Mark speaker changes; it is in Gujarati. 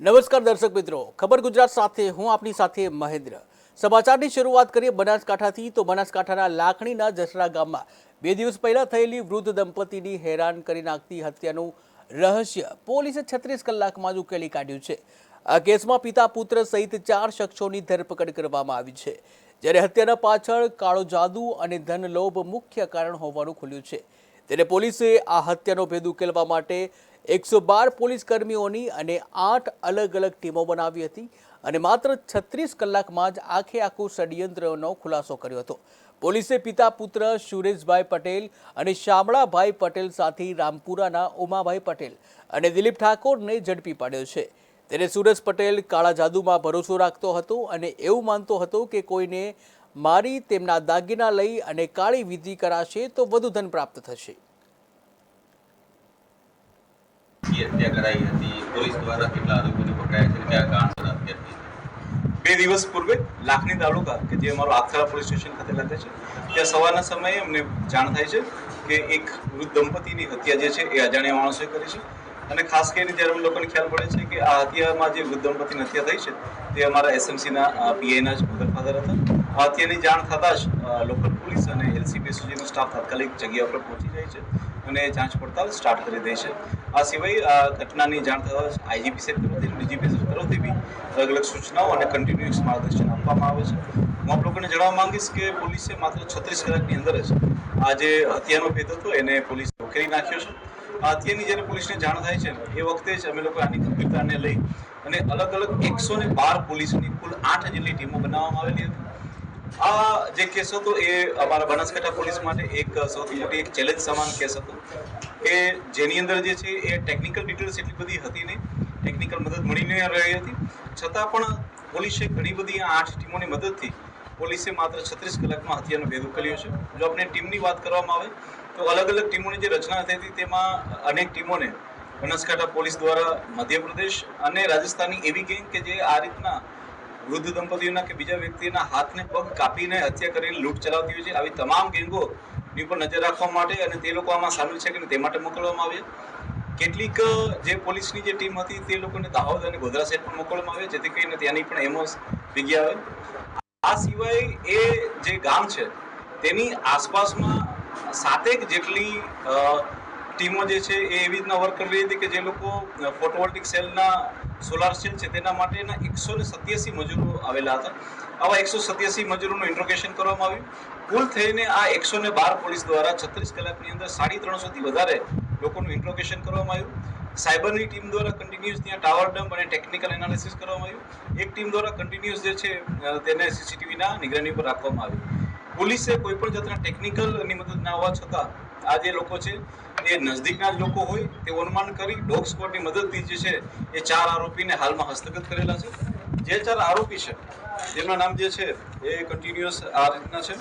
Speaker 1: નમસ્કાર દર્શક મિત્રો. ખબર ગુજરાત સાથે, હું આપની સાથે મહેન્દ્ર. સમાચારની શરૂઆત કરીએ બનાસકાંઠાથી. તો બનાસકાંઠાના લાખણીના જસરા ગામમાં બે દિવસ પહેલા થયેલી વૃદ્ધ દંપતીની હેરાન કરી નાખતી હત્યાનું રહસ્ય પોલીસે છત્રીસ કલાકમાં જ ઉકેલી કાઢ્યું છે. આ કેસમાં પિતા પુત્ર સહિત ચાર શખ્સોની ધરપકડ કરવામાં આવી છે. જ્યારે હત્યાના પાછળ કાળો જાદુ અને ધનલોભ મુખ્ય કારણ હોવાનું ખુલ્યું છે. ત્યારે પોલીસે આ હત્યાનો ભેદ ઉકેલવા માટે એકસો બાર પોલીસ કર્મીઓની અને આઠ અલગ અલગ ટીમો બનાવી હતી અને માત્ર છત્રીસ કલાકમાં જ આખે આખું ષડયંત્રનો ખુલાસો કર્યો હતો. પોલીસે પિતા પુત્ર સુરેશભાઈ પટેલ અને શામળાભાઈ પટેલ સાથે રામપુરાના ઉમાભાઈ પટેલ અને દિલીપ ઠાકોરને ઝડપી પાડ્યો છે. તેને સુરેશ પટેલ કાળા જાદુમાં ભરોસો રાખતો હતો અને એવું માનતો હતો કે કોઈને મારી તેમના દાગીના લઈ અને કાળી વિધિ કરાશે તો વધુ ધન પ્રાપ્ત થશે.
Speaker 2: હત્યા કરાઈ હતી. પોલીસ દ્વારા કેટલા આરોપીને પકડાયા છે? કયા કારણસર હત્યા થઈ
Speaker 3: બે દિવસ પૂર્વે લાખની તાલુકા કે જે અમારો આખરા પોલીસ સ્ટેશન ખાતે લાગે છે. ત્યાં સવારના સમયે અમને જાણ થાય છે કે એક વૃદ્ધ દંપતીની હત્યા જે છે એ અજાણ્યા માણસોએ કરી છે. અને ખાસ કરીને જ્યારે અમે લોકોને ખ્યાલ પડે છે કે આ હત્યામાં જે વૃદ્ધ હત્યા થઈ છે, તે અમારા એસએમસીના પીઆઈના જ મધર ફાધર હતા. આ હત્યાની જાણ થતાં જ લોકલ પોલીસ અને એલસીબી સ્ટાફ તાત્કાલિક જગ્યા પર પહોંચી જાય છે અને જાંચ પડતાલ સ્ટાર્ટ કરી દે છે. આ સિવાય આ ઘટનાની જાણ થતાં જ આઈજીપી સાહેબ તરફથી ડીજીપી સાહેબ તરફથી બી અલગ અલગ સૂચનાઓ અને કન્ટિન્યુઅસ માર્ગદર્શન આપવામાં આવે છે. હું આપ લોકોને જણાવવા માંગીશ કે પોલીસે માત્ર છત્રીસ કલાકની અંદર જ આ જે હત્યાનો ભેદ હતો, એને પોલીસે ઉકેલી નાખ્યો છે. હત્યાની જ્યારે પોલીસને જાણ થાય છે એ વખતે જ અમે લોકો આની ગંભીરતાને લઈ અને અલગ અલગ એકસો ને બાર પોલીસની કુલ આઠ જેટલી ટીમો બનાવવામાં આવેલી હતી. આ જે કેસ હતો એ અમારા બનાસકાંઠા પોલીસ માટે એક સૌથી મોટી એક ચેલેન્જ સમાન કેસ હતો કે જેની અંદર જે છે એ ટેકનિકલ ડિટેલ્સ એટલી બધી હતી નહીં, ટેકનિકલ મદદ મળી ન રહી હતી. છતાં પણ પોલીસે ઘણી બધી આઠ ટીમોની મદદથી પોલીસે માત્ર છત્રીસ કલાકમાં હત્યાનો ભેદ ઉકેલ્યો છે. જો આપણે ટીમની વાત કરવામાં આવે, તો અલગ અલગ ટીમોની જે રચના થઈ હતી, તેમાં અનેક ટીમોને બનાસકાંઠા પોલીસ દ્વારા મધ્યપ્રદેશ અને રાજસ્થાનની એવી ગેંગ કે જે આ રીતના વૃદ્ધ દંપતીઓના કે બીજા વ્યક્તિના હાથને પગ કાપીને હત્યા કરીને લૂંટ ચલાવતી હોય છે. આવી તમામ ગેંગો ની ઉપર નજર રાખવા માટે અને તે લોકો આમાં સામેલ છે કે તે માટે મોકલવામાં આવ્યા. કેટલીક જે પોલીસની જે ટીમ હતી, તે લોકોને દાહોદ અને ગોધરા સાઈડ પણ મોકલવામાં આવે જેથી કરીને ત્યાંની પણ એમો ભેગી આવે. આ સિવાય એ જે ગામ છે, તેની આસપાસમાં સાતેક જેટલી ટીમો જે છે એ એવી રીતના વર્ક કરી રહી હતી કે જે લોકો ફોટોવોલ્ટિક સેલના સોલાર સેલ છે તેના માટેના એકસો ને સત્યાસી મજૂરો આવેલા હતા. આવા એકસો સત્યાસી મજૂરોનું ઇન્ટ્રોગેશન કરવામાં આવ્યું. કુલ થઈને આ એકસો ને બાર પોલીસ દ્વારા છત્રીસ કલાકની અંદર સાડી ત્રણસોથી વધારે લોકોનું ઇન્ટ્રોગેશન કરવામાં આવ્યું. સાયબરની ટીમ દ્વારા કન્ટિન્યુઅસ ત્યાં ટાવર ડમ્પ અને ટેકનિકલ એનાલિસિસ કરવામાં આવ્યું. એક ટીમ દ્વારા કન્ટિન્યુઅસ જે છે તેને સીસીટીવીના નિગરાની પર રાખવામાં આવ્યું. પોલીસે કોઈપણ જાતના ટેકનિકલની મદદ ના હોવા છતાં, આ જે લોકો છે, એ નજદીકના જ લોકો હોય, તે અનુમાન કરી ડોગ સ્કોડની મદદથી જે છે, એ ચાર આરોપીને હાલમાં હસ્તગત કરેલા છે. જે ચાર આરોપી છે જેમના નામ જે છે, એ કન્ટિન્યુઅસ આ રીતના છે.